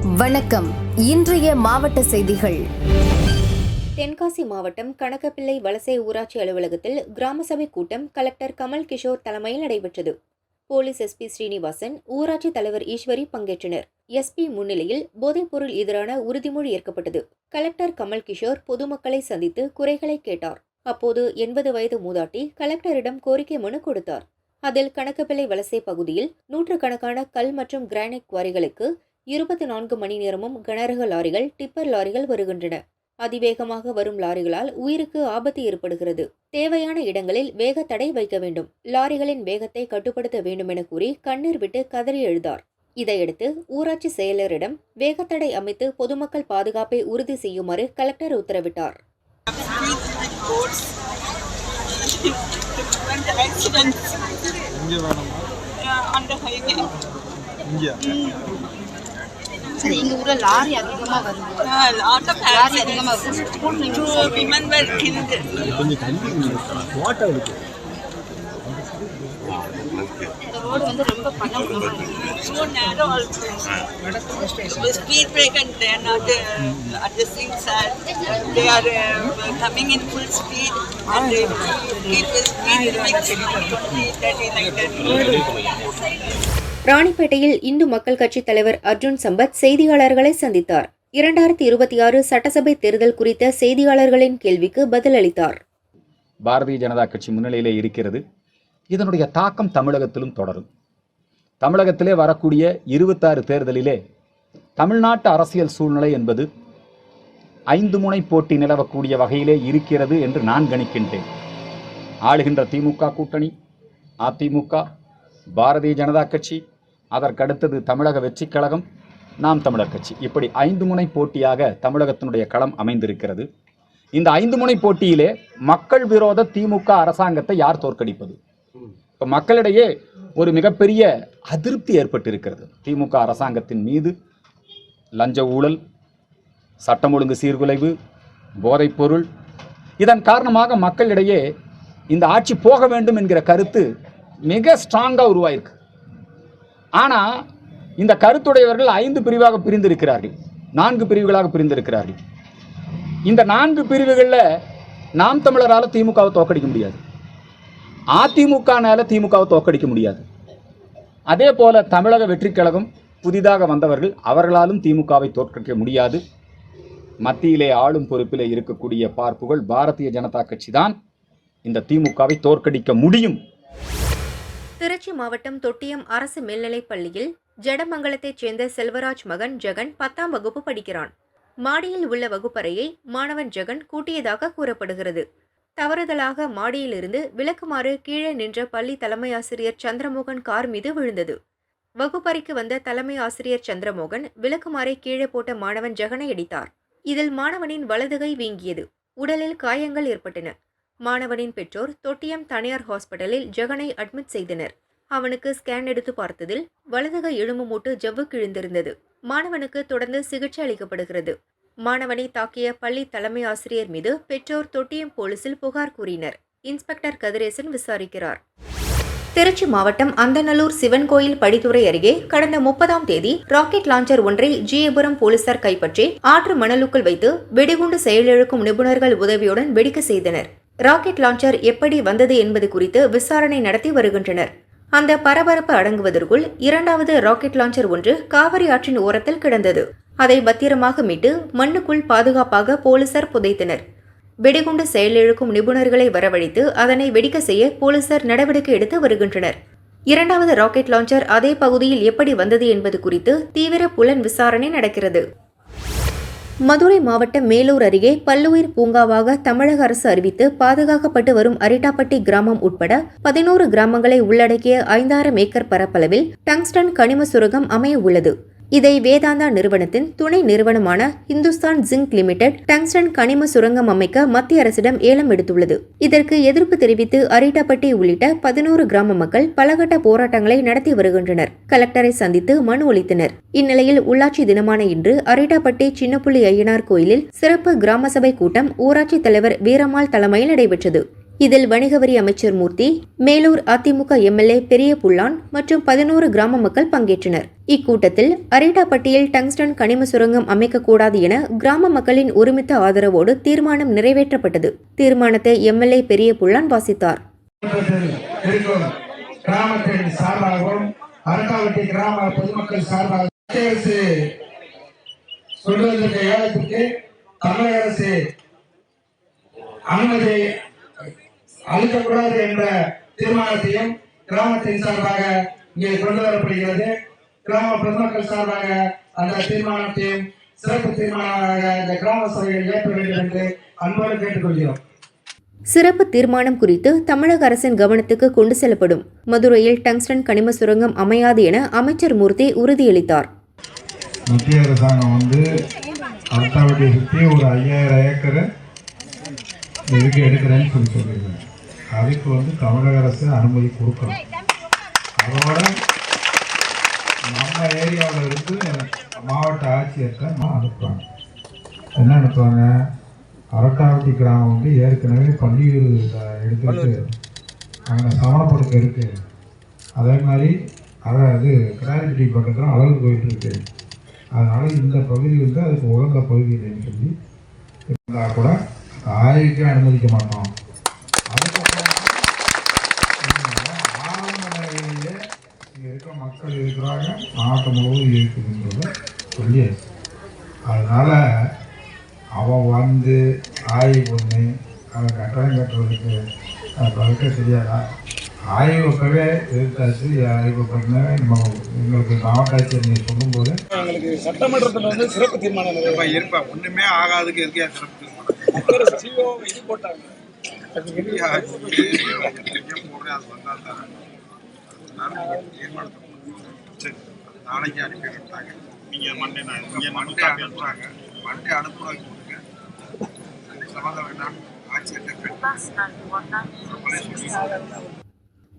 வணக்கம். இன்றைய மாவட்ட செய்திகள். தென்காசி மாவட்டம் கணக்கப்பிள்ளை வலசை ஊராட்சி அலுவலகத்தில் கிராம சபை கூட்டம் கலெக்டர் கமல் கிஷோர் தலைமையில் நடைபெற்றது. போலீஸ் எஸ்பி ஸ்ரீனிவாசன் ஊராட்சி தலைவர் ஈஸ்வரி பங்கேற்றனர். எஸ்பி முன்னிலையில் போதைப்பொருள் எதிரான உறுதிமொழி ஏற்கப்பட்டது. கலெக்டர் கமல் கிஷோர் பொதுமக்களை சந்தித்து குறைகளை கேட்டார். அப்போது எண்பது வயது மூதாட்டி கலெக்டரிடம் கோரிக்கை மனு கொடுத்தார். அதில் கணக்கப்பிள்ளை வலசை பகுதியில் நூற்றுக்கணக்கான கல் மற்றும் கிரானைட் குவாரிகளுக்கு இருபத்தி நான்கு மணி நேரமும் கனரக லாரிகள் டிப்பர் லாரிகள் வருகின்றன. அதிவேகமாக வரும் லாரிகளால் உயிருக்கு ஆபத்து ஏற்படுகிறது. தேவையான இடங்களில் வேக தடை வைக்க வேண்டும். லாரிகளின் வேகத்தை கட்டுப்படுத்த வேண்டும் என கூறி கண்ணீர் விட்டு கதறி எழுதார் இதையடுத்து ஊராட்சி செயலரிடம் வேகத்தடை அமைத்து பொதுமக்கள் பாதுகாப்பை உறுதி செய்யுமாறு கலெக்டர் உத்தரவிட்டார். இங்கே சரி எங்க ஊர்ல லாரி அதிகமா வருது Uh, a lot of lorry அதிகமா accidents. வருது ரோடு வந்து ரொம்ப பண்ண are not uh, adjusting side. They are uh, coming in full speed and they keep the speed limit 20, 30 like that. ராணிப்பேட்டையில் இந்து மக்கள் கட்சித் தலைவர் அர்ஜுன் சம்பத் செய்தியாளர்களை சந்தித்தார். இரண்டாயிரத்தி இருபத்தி ஆறு சட்டசபை தேர்தல் குறித்த செய்தியாளர்களின் கேள்விக்கு பதிலளித்தார் பாரதிய ஜனதா கட்சி முன்னிலையிலே இருக்கிறது. இதனுடைய தாக்கம் தமிழகத்திலும் தொடரும். தமிழகத்திலே வரக்கூடிய இருபத்தாறு தேர்தலிலே தமிழ்நாட்டு அரசியல் சூழ்நிலை என்பது ஐந்து முனை போட்டி நிலவக்கூடிய வகையிலே இருக்கிறது என்று நான் கணிக்கின்றேன். ஆளுகின்ற திமுக கூட்டணி அதிமுக பாரதிய ஜனதா கட்சி அதற்கடுத்தது தமிழக வெற்றிக் கழகம் நாம் தமிழர் கட்சி. இப்படி ஐந்து முனை போட்டியாக தமிழகத்தினுடைய களம் அமைந்திருக்கிறது. இந்த ஐந்து முனை போட்டியிலே மக்கள் விரோத திமுக அரசாங்கத்தை யார் தோற்கடிப்பது? இப்போ மக்களிடையே ஒரு மிகப்பெரிய அதிருப்தி ஏற்பட்டிருக்கிறது. திமுக அரசாங்கத்தின் மீது லஞ்ச ஊழல் சட்டம் ஒழுங்கு சீர்குலைவு போதைப்பொருள் இதன் காரணமாக மக்களிடையே இந்த ஆட்சி போக வேண்டும் என்கிற கருத்து மிக ஸ்ட்ராங்காக உருவாயிருக்கு. ஆனால் இந்த கருத்துடையவர்கள் ஐந்து பிரிவாக பிரிந்திருக்கிறார்கள். நான்கு பிரிவுகளாக பிரிந்திருக்கிறார்கள். இந்த நான்கு பிரிவுகளில் நாம் தமிழரால் திமுகவை தோக்கடிக்க முடியாது. அதிமுகனால திமுகவை தோக்கடிக்க முடியாது. அதே போல் தமிழக வெற்றி கழகம் புதிதாக வந்தவர்கள் அவர்களாலும் திமுகவை தோற்கடிக்க முடியாது. மத்தியிலே ஆளும் பொறுப்பிலே இருக்கக்கூடிய பார்ப்புகள் பாரதிய ஜனதா கட்சி தான் இந்த திமுகவை தோற்கடிக்க முடியும். திருச்சி மாவட்டம் தொட்டியம் அரசு மேல்நிலைப் பள்ளியில் ஜடமங்கலத்தைச் சேர்ந்த செல்வராஜ் மகன் ஜெகன் பத்தாம் வகுப்பு படிக்கிறான். மாடியில் உள்ள வகுப்பறையை மாணவன் ஜெகன் கூட்டியதாக கூறப்படுகிறது. தவறுதலாக மாடியிலிருந்து விளக்குமாறு கீழே நின்ற பள்ளி தலைமை ஆசிரியர் சந்திரமோகன் கார் மீது விழுந்தது. வகுப்பறைக்கு வந்த தலைமை ஆசிரியர் சந்திரமோகன் விளக்குமாறை கீழே போட்ட மாணவன் ஜெகனை அடித்தார். இதில் மாணவனின் வலதுகை வீங்கியது. உடலில் காயங்கள் ஏற்பட்டன. மாணவனின் பெற்றோர் தொட்டியம் தனியார் ஹாஸ்பிட்டலில் ஜெகனை அட்மிட் செய்தனர். அவனுக்கு ஸ்கேன் எடுத்து பார்த்ததில் வலதுகை எலும்பு மூட்டு ஜவ்வு கிழிந்திருந்தது. மாணவனுக்கு தொடர்ந்து சிகிச்சை அளிக்கப்படுகிறது. மாணவனை தாக்கிய பள்ளி தலைமை ஆசிரியர் மீது பெற்றோர் தொட்டியம் போலீசில் புகார் கூறினர். இன்ஸ்பெக்டர் கதிரேசன் விசாரிக்கிறார். திருச்சி மாவட்டம் அந்தநல்லூர் சிவன் கோயில் படித்துறை அருகே கடந்த முப்பதாம் தேதி ராக்கெட் லாஞ்சர் ஒன்றை ஜீயபுரம் போலீசார் கைப்பற்றி ஆற்று மணலுக்குள் வைத்து வெடிகுண்டு செயலிழக்கும் நிபுணர்கள் உதவியுடன் வெடிக்க செய்தனர். ராக்கெட் லாஞ்சர் எப்படி வந்தது என்பது குறித்து விசாரணை நடத்தி வருகின்றனர். அந்த பரபரப்பு அடங்குவதற்குள் இரண்டாவது ராக்கெட் லாஞ்சர் ஒன்று காவிரி ஆற்றின் ஓரத்தில் கிடந்தது. அதை பத்திரமாக மீட்டு மண்ணுக்குள் பாதுகாப்பாக போலீசார் புதைத்தனர். வெடிகுண்டு செயலிழக்கும் நிபுணர்களை வரவழைத்து அதனை வெடிக்க செய்ய போலீசார் நடவடிக்கை எடுத்து வருகின்றனர். இரண்டாவது ராக்கெட் லாஞ்சர் அதே பகுதியில் எப்படி வந்தது என்பது குறித்து தீவிர புலன் விசாரணை நடக்கிறது. மதுரை மாவட்டம் மேலூர் அருகே பல்லுயிர் பூங்காவாக தமிழக அரசு அறிவித்து பாதுகாக்கப்பட்டு வரும் அரிட்டாப்பட்டி கிராமம் உட்பட பதினோரு கிராமங்களை உள்ளடக்கிய ஐந்தாயிரம் ஏக்கர் பரப்பளவில் டங்ஸ்டன் கனிம சுரங்கம் அமைய உள்ளது. இதை வேதாந்தா நிறுவனத்தின் துணை நிறுவனமான இந்துஸ்தான் ஜிங்க் லிமிடெட் டங்ஸ்டன் கனிம சுரங்கம் அமைக்க மத்திய அரசிடம் ஏலம் எடுத்துள்ளது. இதற்கு எதிர்ப்பு தெரிவித்து அரிட்டாப்பட்டி உள்ளிட்ட பதினோரு கிராம மக்கள் பலகட்ட போராட்டங்களை நடத்தி வருகின்றனர். கலெக்டரை சந்தித்து மனு அளித்தனர். இந்நிலையில் உள்ளாட்சி தினமான இன்று அரிட்டாப்பட்டி சின்னப்புள்ளி ஐயனார் கோயிலில் சிறப்பு கிராம சபை கூட்டம் ஊராட்சி தலைவர் வீரம்மாள் தலைமையில் நடைபெற்றது. இதில் வணிக வரி அமைச்சர் மூர்த்தி மேலூர் அதிமுக எம்எல்ஏ பெரிய புல்லான் மற்றும் பதினோரு கிராம மக்கள் பங்கேற்றனர். இக்கூட்டத்தில் அரேடாப்பட்டியில் டங்ஸ்டன் கனிம சுரங்கம் அமைக்கக்கூடாது என கிராம மக்களின் ஒருமித்த ஆதரவோடு தீர்மானம் நிறைவேற்றப்பட்டது. தீர்மானத்தை எம்எல்ஏ பெரிய புல்லான் வாசித்தார். சொல்வதற்கு ஏலத்துக்கு தமிழக அரசு அனுமதி அளிக்கக்கூடாது என்ற தீர்மானத்தையும் கிராமத்தின் சார்பாக இங்கே கொண்டு வரப்படுகிறது. கிராம பொதுமக்கள் சார்பாக அந்த தீர்மானத்தையும் சிறப்பு தீர்மானமாக இந்த கிராம சபையில் ஏற்ற வேண்டும் என்று அன்போடு கேட்டுக்கொள்கிறோம். சிறப்பு தீர்மானம் குறித்து தமிழக அரசின் கவனத்துக்கு கொண்டு செல்லப்படும். மதுரையில் டங்ஸ்டன் கனிம சுரங்கம் அமையாது என அமைச்சர் மூர்த்தி உறுதியளித்தார். மத்திய அரசாங்கம் வந்து அரசாவட்டியை சுற்றி ஒரு ஐயாயிரம் ஏக்கர் இதுக்கு எடுக்கிறேன்னு சொல்லி சொல்லியிருக்காங்க. அதுக்கு வந்து தமிழக அரசு அனுமதி கொடுக்கணும். அதோட நம்ம ஏரியாவில் இருந்து மாவட்ட ஆட்சியர்கிட்ட நான் அனுப்புவாங்க என்ன அனுப்புவாங்க அரட்டாவட்டி கிராமம் வந்து ஏற்கனவே பள்ளியூர் எடுத்துக்கிட்டு அங்கே சமணப்படுக்க இருக்குது அதே மாதிரி அதாவது கிராரிட்டி பக்கத்தில் அழகு போயிட்டு இருக்கு. அதனால இந்த பகுதி வந்து அதுக்கு உகந்த பகுதி இல்லைன்னு சொல்லி இருந்தால் கூட ஆய்வுக்கே அனுமதிக்க மாட்டோம் அதுக்கப்புறம் ஆரம்ப நிலையிலேயே இங்கே இருக்க மக்கள் இருக்கிறாங்க நாட்டு முழுவதும் இருக்குதுன்றத சொல்லியாச்சு. அதனால அவன் வந்து ஆய்வு பண்ணி அவன் கட்டணம் கட்டுறதுக்கு பழக்க தெரியாதா? ஆய்வு அப்பவே எதிர்த்தாச்சு ஆய்வு பண்ண நம்ம எங்களுக்கு மாவட்ட ஆட்சியர் நீங்கள் சொல்லும்போது எங்களுக்கு சட்டமன்றத்தில் வந்து சிறப்பு தீர்மானம் இருப்பா இருப்பா. ஒண்ணுமே ஆகாதுக்கு எதுக்கே சிறப்பு தீர்மானம். சிஓ இது போட்டாங்க. இல்லையா, நாளைக்கு அனுப்பி விட்டாங்க. நீங்க மண்டே நான் மண்டே அனுப்புறாங்க. மண்டே அனுப்புறாங்க கொடுங்க வேண்டாம்.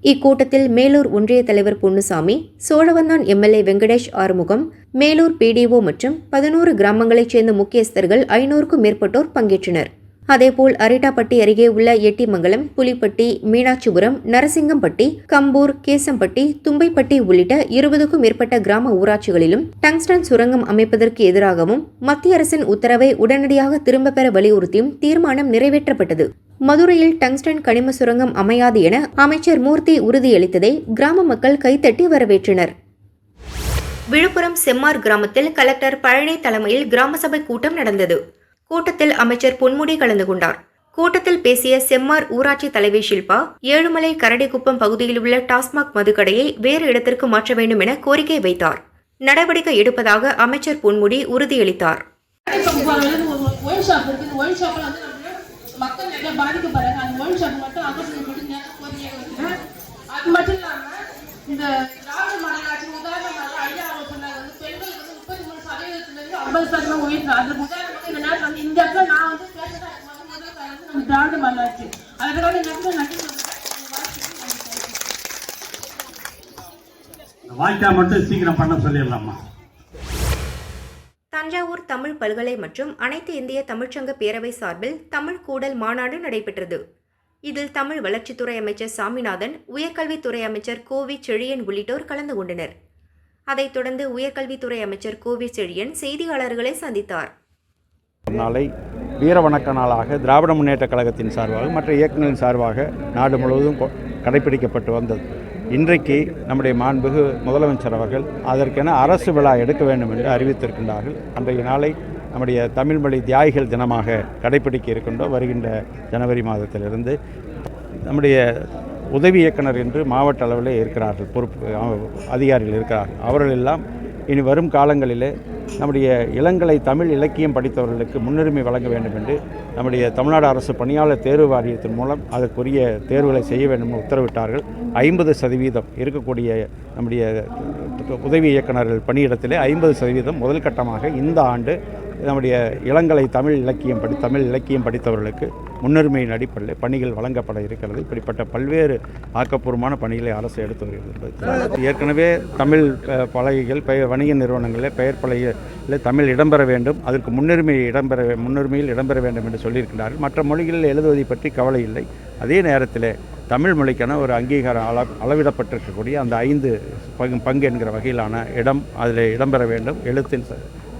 இக்கூட்டத்தில் மேலூர் ஒன்றிய தலைவர் பொன்னுசாமி சோழவந்தான் எம்எல்ஏ வெங்கடேஷ் ஆறுமுகம் மேலூர் பிடிஓ மற்றும் பதினோரு கிராமங்களைச் சேர்ந்த முக்கியஸ்தர்கள் ஐநூறுக்கும் மேற்பட்டோர் பங்கேற்றனர். அதேபோல் அரிட்டாப்பட்டி அருகே உள்ள எட்டிமங்கலம் புலிப்பட்டி மீனாட்சிபுரம் நரசிங்கம்பட்டி கம்பூர் கேசம்பட்டி தும்பைப்பட்டி உள்ளிட்ட இருபதுக்கும் மேற்பட்ட கிராம ஊராட்சிகளிலும் டங்ஸ்டன் சுரங்கம் அமைப்பதற்கு எதிராகவும் மத்திய அரசின் உத்தரவை உடனடியாக திரும்பப் பெற வலியுறுத்தியும் தீர்மானம் நிறைவேற்றப்பட்டது. மதுரையில் டங்ஸ்டன் கனிம சுரங்கம் அமையாது என அமைச்சர் மூர்த்தி உறுதியளித்ததை கிராம மக்கள் கைத்தட்டி வரவேற்றனர். விழுப்புரம் செம்மார் கிராமத்தில் கலெக்டர் பழனி தலைமையில் கிராம சபை கூட்டம் நடந்தது. கூட்டத்தில் அமைச்சர் பொன்முடி கலந்து கொண்டார். கூட்டத்தில் பேசிய செம்மார் ஊராட்சி தலைவி ஷில்பா ஏழுமலை கரடிக்குப்பம் பகுதியில் உள்ள டாஸ்மாக் மதுக்கடையை வேறு இடத்திற்கு மாற்ற வேண்டும் என கோரிக்கை வைத்தார். நடவடிக்கை எடுப்பதாக அமைச்சர் பொன்முடி உறுதியளித்தார். மக்கள் நிறைய பாதிக்கப்படுறாங்க அது மட்டும் இல்லாம இந்த திராவிட மாநகராட்சி ஆட்சி உதாரணமாக ஐயா அவங்க சொன்னாங்க வந்து பெண்களுக்கு வந்து முப்பத்தி மூணு சதவீதத்துல இருந்து ஐம்பது சதவீதம் உயர்வு. அது முதல் வந்து இந்த இடத்துல நான் வந்து நம்ம திராவிட நன்றி வாய்க்கா மட்டும் சீக்கிரம் பண்ண சொல்லிடலாமா தஞ்சாவூர் தமிழ் பல்கலை மற்றும் அனைத்து இந்திய தமிழ்ச்சங்க பேரவை சார்பில் தமிழ் கூடல் மாநாடு நடைபெற்றது. இதில் தமிழ் வளர்ச்சித்துறை அமைச்சர் சாமிநாதன் உயர்கல்வித்துறை அமைச்சர் கோவி செழியன் உள்ளிட்டோர் கலந்து கொண்டனர். அதைத் தொடர்ந்து உயர்கல்வித்துறை அமைச்சர் கோவி செழியன் செய்தியாளர்களை சந்தித்தார். நாளை வீர வணக்க நாளாக திராவிட முன்னேற்ற கழகத்தின் சார்பாக மற்ற இயக்கங்களின் சார்பாக நாடு முழுவதும் கொ- கடைபிடிக்கப்பட்டு வந்தது. இன்றைக்கு நம்முடைய மாண்புகு முதலமைச்சர் அவர்கள் அதற்கென அரசு விழா எடுக்க வேண்டும் என்று அறிவித்திருக்கின்றார்கள். அன்றைய நாளை நம்முடைய தமிழ் மொழி தியாகிகள் தினமாக கடைபிடிக்க இருக்கின்றோம் வருகின்ற ஜனவரி மாதத்திலிருந்து நம்முடைய உதவி இயக்குனர் என்று மாவட்ட அளவில் இருக்கிறார்கள் பொறுப்பு அதிகாரிகள் இருக்கிறார்கள். அவர்கள் எல்லாம் இனி வரும் காலங்களிலே நம்முடைய இளங்கலை தமிழ் இலக்கியம் படித்தவர்களுக்கு முன்னுரிமை வழங்க வேண்டும் என்று நம்முடைய தமிழ்நாடு அரசு பணியாளர் தேர்வு வாரியத்தின் மூலம் அதற்குரிய தேர்வுகளை செய்ய வேண்டும் என்று உத்தரவிட்டார்கள். ஐம்பது சதவீதம் இருக்கக்கூடிய நம்முடைய உதவி இயக்குநர்கள் பணியிடத்திலே ஐம்பது சதவீதம் முதல் கட்டமாக இந்த ஆண்டு நம்முடைய இளங்கலை தமிழ் இலக்கியம் படி தமிழ் இலக்கியம் படித்தவர்களுக்கு முன்னுரிமையின் அடிப்படையில் பணிகள் வழங்கப்பட இருக்கிறது. இப்படிப்பட்ட பல்வேறு ஆக்கப்பூர்வமான பணிகளை அரசு எடுத்து வருகிறது ஏற்கனவே தமிழ் பலகைகள் பெயர் வணிக நிறுவனங்களில் பெயர் பலகையில் தமிழ் இடம்பெற வேண்டும். அதற்கு முன்னுரிமை இடம்பெற முன்னுரிமையில் இடம்பெற வேண்டும் என்று சொல்லியிருக்கிறார்கள். மற்ற மொழிகளில் எழுதுவதை பற்றி கவலை இல்லை. அதே நேரத்தில் தமிழ் மொழிக்கான ஒரு அங்கீகாரம் அள அளவிடப்பட்டிருக்கக்கூடிய அந்த ஐந்து பங்கு பங்கு என்கிற வகையிலான இடம் அதில் இடம்பெற வேண்டும். எழுத்தின்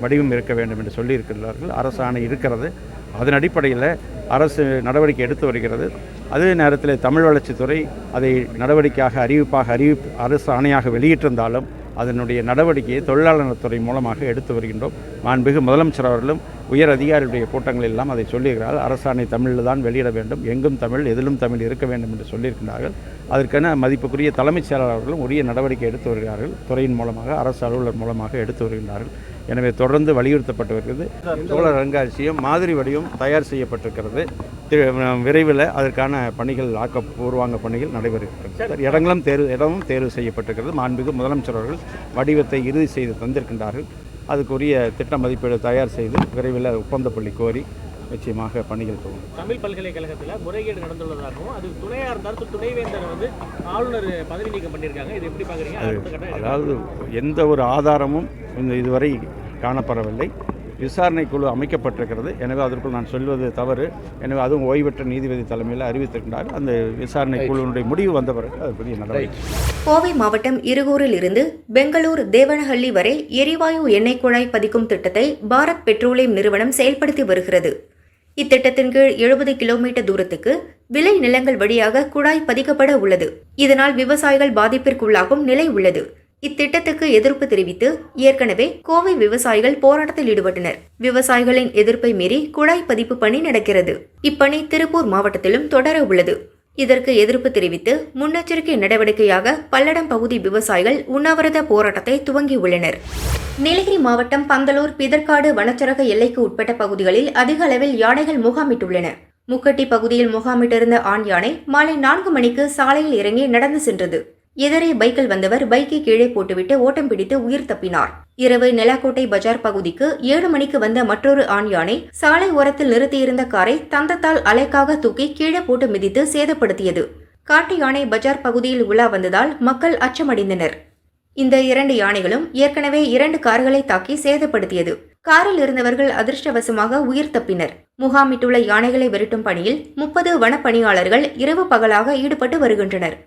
வடிவம் இருக்க வேண்டும் என்று சொல்லியிருக்கிறார்கள். அரசாணை இருக்கிறது. அதன் அடிப்படையில் அரசு நடவடிக்கை எடுத்து வருகிறது. அதே நேரத்தில் தமிழ் வளர்ச்சித்துறை அதை நடவடிக்கையாக அறிவிப்பாக அறிவிப்பு அரசு ஆணையாக வெளியிட்டிருந்தாலும் அதனுடைய நடவடிக்கையை தொழிலாளர் நலத்துறை மூலமாக எடுத்து வருகின்றோம். மாண்புமிகு முதலமைச்சர் அவர்களும் உயர் அதிகாரிகளுடைய கூட்டங்கள் எல்லாம் அதை சொல்லியிருக்கிறார்கள் அரசாணை தமிழில் தான் வெளியிட வேண்டும். எங்கும் தமிழ் எதிலும் தமிழ் இருக்க வேண்டும் என்று சொல்லியிருக்கிறார்கள். அதற்கென மதிப்புக்குரிய தலைமைச் செயலாளர்களும் உரிய நடவடிக்கை எடுத்து வருகிறார்கள். துறையின் மூலமாக அரசு அலுவலர் மூலமாக எடுத்து வருகின்றார்கள். எனவே தொடர்ந்து வலியுறுத்தப்பட்டு வருகிறது சோழர் அருங்காட்சியகம் மாதிரி வடிவம் தயார் செய்யப்பட்டிருக்கிறது. விரைவில் அதற்கான பணிகள் ஆக்க பூர்வாங்க பணிகள் நடைபெறுகின்றன. இடங்களும் தேர்வு இடமும் தேர்வு செய்யப்பட்டிருக்கிறது. மாண்புமிகு முதலமைச்சர் அவர்கள் வடிவத்தை இறுதி செய்து தந்திருக்கின்றார்கள். அதுக்குரிய திட்ட மதிப்பீடு தயார் செய்து விரைவில் ஒப்பந்தப்பள்ளி கோரி நிச்சயமாக பணிகள் துவங்கும். தமிழ் பல்கலைக்கழகத்தில் முறைகேடு நடந்துள்ளதாகவும் அது துணையா இருந்தாலும் துணைவேந்தர் வந்து ஆளுநர் பதவி நீக்கம் பண்ணியிருக்காங்க. இது எப்படி கட்டம் அதாவது எந்த ஒரு ஆதாரமும் இந்த இதுவரை காணப்படவில்லை. விசாரணை குழு அமைக்கப்பட்டிருக்கிறது. எனவே அதற்குள் நான் சொல்வது தவறு. எனவே அதுவும் ஓய்வு பெற்ற நீதிபதி தலைமையில் அறிவித்திருக்கிறார். அந்த விசாரணை குழுவினுடைய முடிவு வந்த பிறகு நடவடிக்கை. கோவை மாவட்டம் இருகூரில் இருந்து பெங்களூர் தேவனஹள்ளி வரை எரிவாயு எண்ணெய் குழாய் பதிக்கும் திட்டத்தை பாரத் பெட்ரோலியம் நிறுவனம் செயல்படுத்தி வருகிறது. இத்திட்டத்தின் கீழ் எழுபது கிலோமீட்டர் தூரத்துக்கு விளை நிலங்கள் வழியாக குழாய் பதிக்கப்பட உள்ளது. இதனால் விவசாயிகள் பாதிப்பிற்குள்ளாகும் நிலை உள்ளது. இத்திட்டத்துக்கு எதிர்ப்பு தெரிவித்து ஏற்கனவே கோவை விவசாயிகள் போராட்டத்தில் ஈடுபட்டனர். விவசாயிகளின் எதிர்ப்பை மீறி குழாய் பதிப்பு பணி நடக்கிறது. இப்பணி திருப்பூர் மாவட்டத்திலும் தொடர உள்ளது. இதற்கு எதிர்ப்பு தெரிவித்து முன்னெச்சரிக்கை நடவடிக்கையாக பல்லடம் பகுதி விவசாயிகள் உண்ணாவிரத போராட்டத்தை துவங்கியுள்ளனர் நீலகிரி மாவட்டம் பந்தலூர் பிதற்காடு வனச்சரக எல்லைக்கு உட்பட்ட பகுதிகளில் அதிக அளவில் யானைகள் முகாமிட்டுள்ளன. முக்கட்டி பகுதியில் முகாமிட்டிருந்த ஆண் யானை மாலை நான்கு மணிக்கு சாலையில் இறங்கி நடந்து சென்றது. எதிரே பைக்கில் வந்தவர் பைக்கை கீழே போட்டுவிட்டு ஓட்டம் பிடித்து உயிர் தப்பினார். இரவு நெலாக்கோட்டை பஜார் பகுதிக்கு ஏழு மணிக்கு வந்த மற்றொரு ஆண் யானை சாலை ஓரத்தில் நிறுத்தியிருந்த காரை தந்தத்தால் அலைக்காக தூக்கி கீழே போட்டு மிதித்து சேதப்படுத்தியது. காட்டு யானை பஜார் பகுதியில் உலா வந்ததால் மக்கள் அச்சமடைந்தனர். இந்த இரண்டு யானைகளும் ஏற்கனவே இரண்டு கார்களை தாக்கி சேதப்படுத்தியது. காரில் இருந்தவர்கள் அதிர்ஷ்டவசமாக உயிர் தப்பினர். முகாமிட்டுள்ள யானைகளை விரட்டும் பணியில் முப்பது வனப்பணியாளர்கள் இரவு பகலாக ஈடுபட்டு வருகின்றனர்.